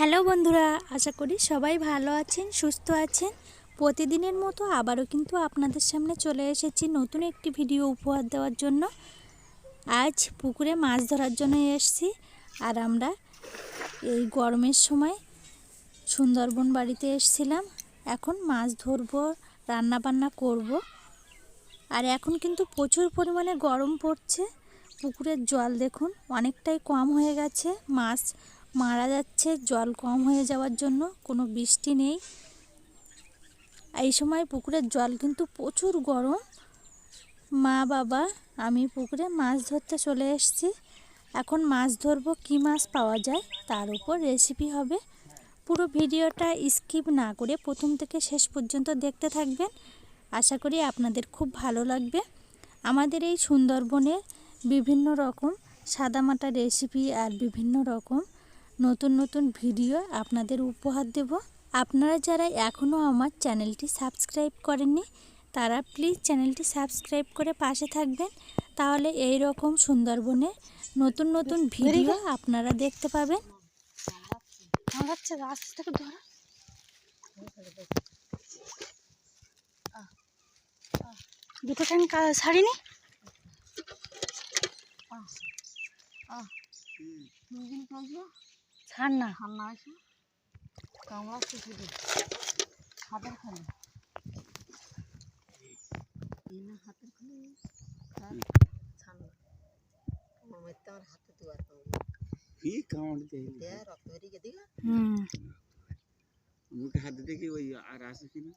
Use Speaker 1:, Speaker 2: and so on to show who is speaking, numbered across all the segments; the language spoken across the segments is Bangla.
Speaker 1: হ্যালো বন্ধুরা, আশা করি সবাই ভালো আছেন, সুস্থ আছেন। প্রতিদিনের মতো আবারও কিন্তু আপনাদের সামনে চলে এসেছি নতুন একটি ভিডিও উপহার দেওয়ার জন্য। আজ পুকুরে মাছ ধরার জন্য এসেছি আর আমরা এই গরমের সময় সুন্দরবন বাড়িতে এসেছিলাম। এখন মাছ ধরবো রান্না বান্না করব। আর এখন কিন্তু প্রচুর পরিমাণে গরম পড়ছে। পুকুরের জল দেখুন, অনেকটাই কম হয়ে গেছে। মাছ মারা যাচ্ছে, জল কম হয়ে যাওয়ার জন্য, কোনো বৃষ্টি নেই। এই সময় পুকুরের জল কিন্তু প্রচুর গরম। মা, বাবা, আমি পুকুরে মাছ ধরতে চলে এসেছি। এখন মাছ ধরবো, কী মাছ পাওয়া যায় তার উপর রেসিপি হবে। পুরো ভিডিওটা স্কিপ না করে প্রথম থেকে শেষ পর্যন্ত দেখতে থাকবেন। আশা করি আপনাদের খুব ভালো লাগবে। আমাদের এই সুন্দরবনে বিভিন্ন রকম সাদামাটা রেসিপি আর বিভিন্ন রকম নতুন নতুন ভিডিও আপনাদের উপহার দেব। আপনারা যারা এখনও আমার চ্যানেলটি সাবস্ক্রাইব করেননি তারা প্লিজ চ্যানেলটি সাবস্ক্রাইব করে পাশে থাকবেন। তাহলে এই রকম সুন্দরবনে নতুন নতুন ভিডিও আপনারা দেখতে পাবেন।
Speaker 2: দুটো ট্যাঙ্ক ছাড়িনি ছাড় না
Speaker 3: খান্না আছে কামড়াচ্ছে দিই হাতের খালি না হাতের খালি তার আমার হাতে দুয়ার কামড়
Speaker 4: কি কামড় দেয়
Speaker 3: রক্ত বেরিয়ে দিলা
Speaker 2: হুম।
Speaker 4: মুখে হাত দেখি ওই আর আসে কিনা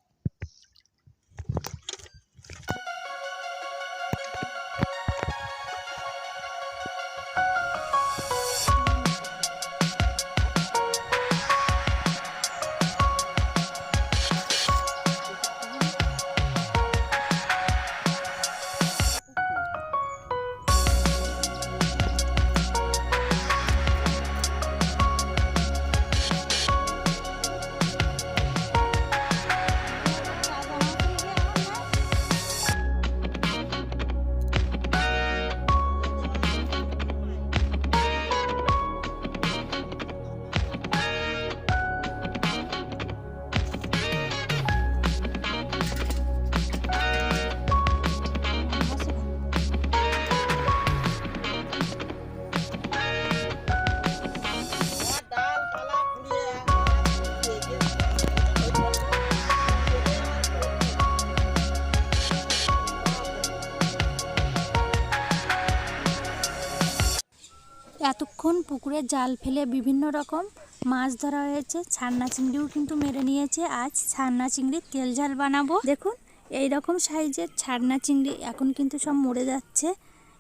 Speaker 1: পুকুরে জাল ফেলে বিভিন্ন রকম মাছ ধরা হয়েছে। ছান্না চিংড়িও কিন্তু মেরে নিয়েছে। আজ ছান্না চিংড়ির তেল ঝাল বানাবো। দেখুন, এই রকম সাইজের ছান্না চিংড়ি এখন কিন্তু সব মরে যাচ্ছে।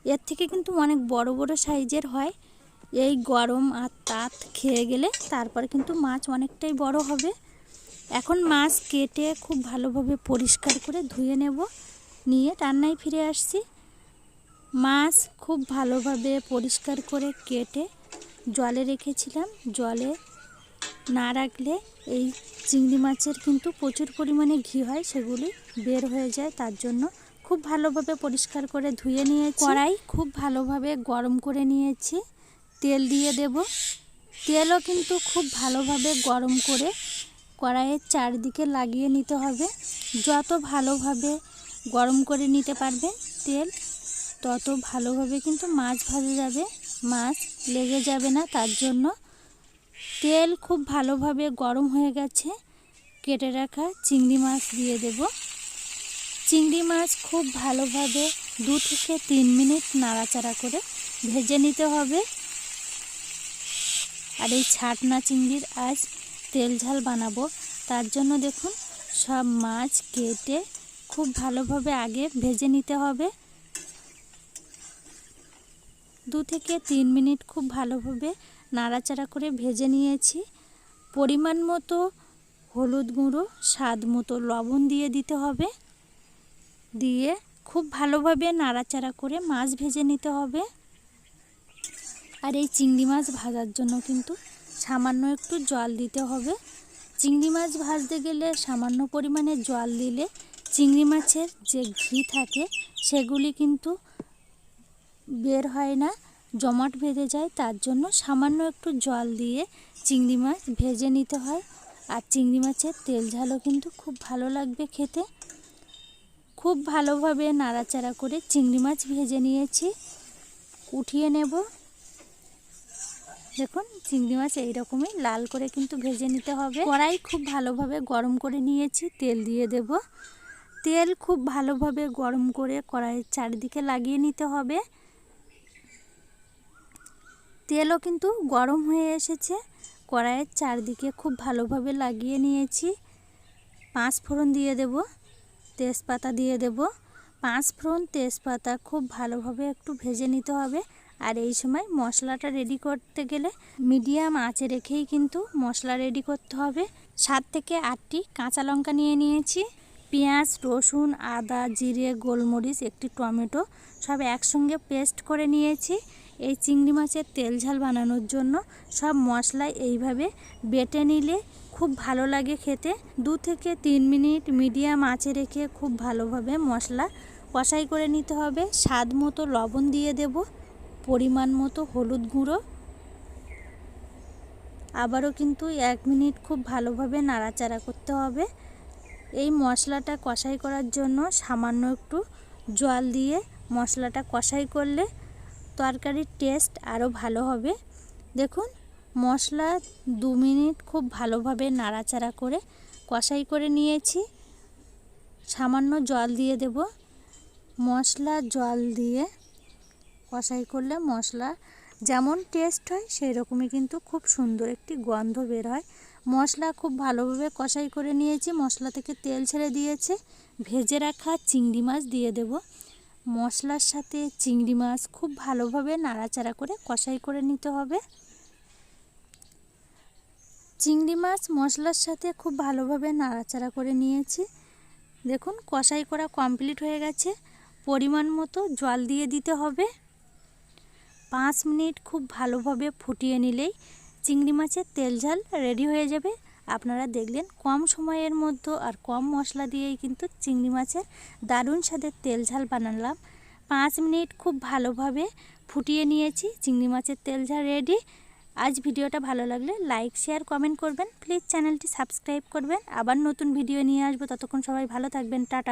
Speaker 1: এর থেকে কিন্তু অনেক বড় বড় সাইজের হয়। এই গরম আর তাত খেয়ে গেলে তারপর কিন্তু মাছ অনেকটাই বড় হবে। এখন মাছ কেটে খুব ভালোভাবে পরিষ্কার করে ধুয়ে নেব। নিয়ে রান্নায় ফিরে আসছি। মাছ খুব ভালোভাবে পরিষ্কার করে কেটে জলে রেখেছিলাম। জলে না রাখলে এই চিংড়ি মাছের কিন্তু প্রচুর পরিমাণে ঘি হয়, সেগুলি বের হয়ে যায়। তার জন্য খুব ভালোভাবে পরিষ্কার করে ধুয়ে নিয়ে কড়াই খুব ভালোভাবে গরম করে নিয়েছি। তেল দিয়ে দেব। তেলও কিন্তু খুব ভালোভাবে গরম করে কড়াইয়ের চারদিকে লাগিয়ে নিতে হবে। যত ভালোভাবে গরম করে নিতে পারবে তেল, তত ভালোভাবে কিন্তু মাছ ভাজা যাবে। মাছ লেগে যাবে না, তার জন্য তেল খুব ভালোভাবে গরম হয়ে গেছে। কেটে রাখা চিংড়ি মাছ দিয়ে দেব। চিংড়ি মাছ খুব ভালোভাবে দু থেকে তিন মিনিট নাড়াচাড়া করে ভেজে নিতে হবে। আর এই ছাটনা চিংড়ির আজ তেল ঝাল বানাবো। তার জন্য দেখুন, সব মাছ কেটে খুব ভালোভাবে আগে ভেজে নিতে হবে। দু থেকে তিন মিনিট খুব ভালোভাবে নাড়াচাড়া করে ভেজে নিয়েছি। পরিমাণ মতো হলুদ গুঁড়ো, স্বাদ মতো লবণ দিয়ে দিতে হবে। দিয়ে খুব ভালোভাবে নাড়াচাড়া করে মাছ ভেজে নিতে হবে। আর এই চিংড়ি মাছ ভাজার জন্য কিন্তু সামান্য একটু জল দিতে হবে। চিংড়ি মাছ ভাজতে গেলে সামান্য পরিমাণে জল দিলে চিংড়ি মাছের যে ঘি থাকে, সেগুলি কিন্তু বের হয় না, জমাট বেঁধে যায়, তার জন্য সামান্য একটু জল দিয়ে চিংড়ি মাছ ভেজে নিতে হয়। আর চিংড়ি মাছের তেল ঝালও কিন্তু খুব ভালো লাগবে খেতে। খুব ভালোভাবে নাড়াচাড়া করে চিংড়ি মাছ ভেজে নিয়েছি। উঠিয়ে নেব। দেখুন, চিংড়ি মাছ এইরকমই লাল করে কিন্তু ভেজে নিতে হবে। কড়াই খুব ভালোভাবে গরম করে নিয়েছি, তেল দিয়ে দেব। তেল খুব ভালোভাবে গরম করে কড়াইয়ের চারিদিকে লাগিয়ে নিতে হবে। তেলও কিন্তু গরম হয়ে এসেছে। কড়াইয়ের চারদিকে খুব ভালোভাবে লাগিয়ে নিয়েছি। পাঁচ ফোড়ন দিয়ে দেব, তেজপাতা দিয়ে দেব। পাঁচ ফোড়ন তেজপাতা খুব ভালোভাবে একটু ভেজে নিতে হবে। আর এই সময় মশলাটা রেডি করতে গেলে মিডিয়াম আঁচে রেখেই কিন্তু মশলা রেডি করতে হবে। সাত থেকে আটটি কাঁচা লঙ্কা নিয়ে নিয়েছি। পেঁয়াজ, রসুন, আদা, জিরে, গোলমরিচ, একটি টমেটো সব একসঙ্গে পেস্ট করে নিয়েছি। এই চিংড়ি মাছের তেল ঝাল বানানোর জন্য সব মশলা এইভাবে বেটে নিলে খুব ভালো লাগে খেতে। দু থেকে তিন মিনিট মিডিয়াম আঁচে রেখে খুব ভালোভাবে মশলা কষাই করে নিতে হবে। স্বাদ মতো লবণ দিয়ে দেব, পরিমাণ মতো হলুদ গুঁড়ো। আবারও কিন্তু এক মিনিট খুব ভালোভাবে নাড়াচাড়া করতে হবে। এই মশলাটা কষাই করার জন্য সামান্য একটু জল দিয়ে মশলাটা কষাই করলে তরকারির টেস্ট আরও ভালো হবে। দেখুন, মশলা দু মিনিট খুব ভালোভাবে নাড়াচাড়া করে কষাই করে নিয়েছি। সামান্য জল দিয়ে দেব। মশলা জল দিয়ে কষাই করলে মশলা যেমন টেস্ট হয় সেই রকমই কিন্তু খুব সুন্দর একটি গন্ধ বের হয়। মশলা খুব ভালোভাবে কষাই করে নিয়েছি। মশলা থেকে তেল ছেড়ে দিয়েছে। ভেজে রাখা চিংড়ি মাছ দিয়ে দেব। মশলার সাথে চিংড়ি মাছ খুব ভালোভাবে নাড়াচাড়া করে কষাই করে নিতে হবে। চিংড়ি মাছ মশলার সাথে খুব ভালোভাবে নাড়াচাড়া করে নিয়েছি। দেখুন, কষাই করা কমপ্লিট হয়ে গেছে। পরিমাণ মতো জল দিয়ে দিতে হবে। পাঁচ মিনিট খুব ভালোভাবে ফুটিয়ে নিলেই চিংড়ি মাছের তেল ঝাল রেডি হয়ে যাবে। আপনারা দেখলেন কম সময়ের মধ্যে আর কম মশলা দিয়েই কিন্তু চিংড়ি মাছের দারুণ স্বাদের তেল ঝাল বানালাম। পাঁচ মিনিট খুব ভালোভাবে ফুটিয়ে নিয়েছি, চিংড়ি মাছের তেল ঝাল রেডি আজ ভিডিওটা ভালো লাগলে লাইক শেয়ার কমেন্ট করবেন। প্লিজ চ্যানেলটি সাবস্ক্রাইব করবেন। আবার নতুন ভিডিও নিয়ে আসব। ততক্ষণ সবাই ভালো থাকবেন। টাটা।